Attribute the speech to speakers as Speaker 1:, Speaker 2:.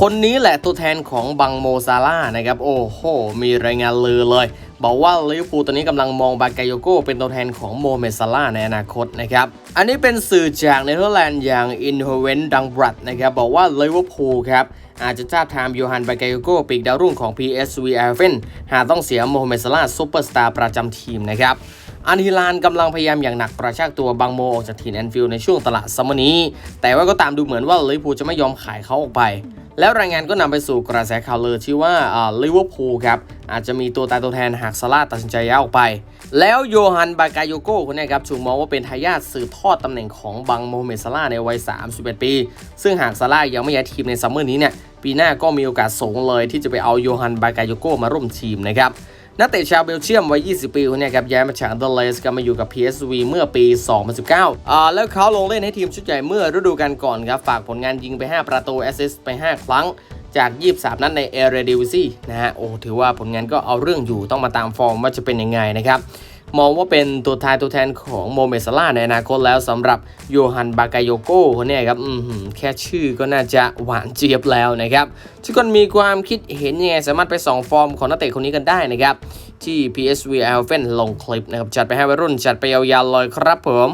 Speaker 1: คนนี้แหละตัวแทนของบังโมซาร่านะครับ โอ้โห มีรายงานลือเลย บอกว่าลิเวอร์พูลตอนนี้กำลังมองบากายโยโกเป็นตัวแทนของโมเมซาร่าในอนาคตนะครับ อันนี้เป็นสื่อจากเนเธอร์แลนด์อย่างอินโฮเวนดังบรัดนะครับ บอกว่าลิเวอร์พูลครับอาจจะท้าบทามโยฮันบากายโยโกปีกดาวรุ่งของ PSV อ v เ n หากต้องเสียโมเมดซาร่าซูเปอร์สตาร์ประจำทีมนะครับอันฮิลานกำลังพยายามอย่างหนักประชากตัวบังโมออกจากถิ่นแอนฟิลด์ในช่วงตลาดซัมเมอร์นี้ แต่ว่าก็ตามดูเหมือนว่าลิเวอร์พูลจะไม่ยอมขายเขาออกไป แล้วรายงานก็นำไปสู่กระแสข่าวเลือที่ว่าลิเวอร์พูลครับอาจจะมีตัวตายตัวแทนหากซาร่าห์ตัดสินใจย้ายออกไป แล้วโยฮันบากายโยโกคนนี้ครับถูกมองว่าเป็นทายาทสืบทอดตำแหน่งของบังโมเมดซาร่าในวัย 31 ปี ซึ่งหากซาร่ายังไม่ย้ายทีมในซัมเมอร์นี้เนี่ยปีหน้าก็มีโอกาสสูงเลยที่จะไปเอาโยฮันบากายโยโกมาร่วมทีมนะครับ นักเตะชาวเบลเยียมวัย 20 ปีคนนี้ครับย้ายมาจากเดลเลสกับมาอยู่กับ PSV เมื่อปี 2019อ่าแล้วเขาลงเล่นให้ทีมชุดใหญ่เมื่อฤดูกาลก่อนครับ ฝากผลงานยิงไป 5 ประตูแอสซิสต์ไป 5 ครั้งจาก 23 นัดในเอเรดิวิซีนะฮะ โอ้ ถือว่าผลงานก็เอาเรื่องอยู่ต้องมาตามฟอร์มว่าจะเป็นยังไงนะครับ มองว่าเป็นตัวทายตัวแทนของโมเมสลาในอนาคตแล้วสำหรับโยฮันบากายโยโกคนนี้ครับแค่ชื่อก็น่าจะหวานเจี๊ยบแล้วนะครับทุกคนมีความคิดเห็นยังไงสามารถไปส่องฟอร์มของนักเตะคนนี้กันได้นะครับที่ PSV a l p h e n ลงคลิปนะครับจัดไปให้วัยรุ่นจัดไปยาวๆเลยครับผม